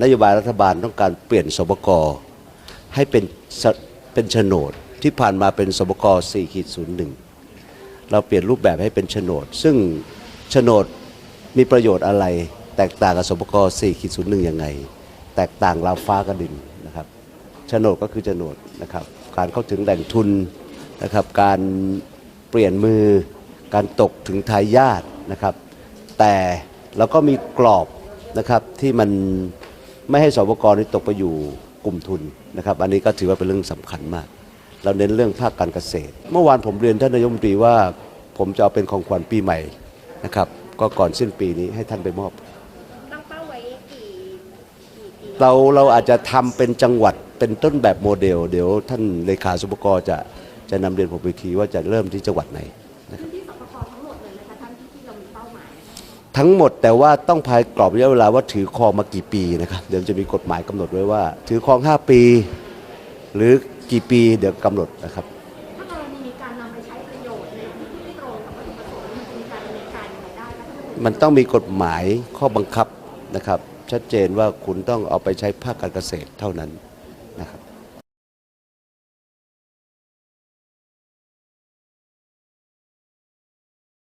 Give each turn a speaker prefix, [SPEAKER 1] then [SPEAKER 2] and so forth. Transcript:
[SPEAKER 1] นโยบายรัฐบาลต้องการเปลี่ยนสบกให้เป็นเป็นโฉนดที่ผ่านมาเป็นสบก4ขีด01 เราเปลี่ยนรูปแบบให้เป็นโฉนด ซึ่งโฉนดมีประโยชน์อะไร แตกต่างกับสบก4ขีด01ยังไง แตกต่างราวฟ้ากับดินนะครับโฉนดก็คือโฉนดนะครับการเข้าถึงแหล่งทุนนะครับการเปลี่ยนมือการตกถึงทายาทนะครับ แต่เราก็มีกรอบนะครับที่มัน ไม่ให้สบกนี่ตกไปอยู่กลุ่มทุนนะครับ อันนี้ก็ถือว่าเป็นเรื่องสำคัญมาก เราเน้นเรื่องภาคการเกษตร เมื่อวานผมเรียนท่านนายกรัฐมนตรีว่า ผมจะเอาเป็นของขวัญปีใหม่นะครับ ก็ก่อนสิ้นปีนี้ให้ท่านไปมอบ
[SPEAKER 2] ตั้งเป้าไว้กี่กี่ปี
[SPEAKER 1] เราเราอาจจะทำเป็นจังหวัดเป็นต้นแบบโมเดล เดี๋ยวท่านเลขาสบกจะจะนำเรียนผมไปทีว่าจะเริ่มที่จังหวัดไหน ทั้งหมดแต่ว่าต้องภายกรอบระยะเวลาว่าถือครองมากี่ปีนะครับเดี๋ยวจะมีกฎหมายกำหนดไว้ว่า ถือครอง 5 ปี หรือกี่ปีเดี๋ยวกำหนดนะครับ
[SPEAKER 2] ถ้ากรณีมีการนำไปใช้ประโยชน์ในที่ที่ไม่ตรงกับวัตถุประสงค์มันจะมีการดำเนินการยังไงได้คะท่าน
[SPEAKER 1] มันต้องมีกฎหมายข้อบังคับนะครับ ชัดเจนว่าคุณต้องเอาไปใช้ภาคการเกษตรเท่านั้น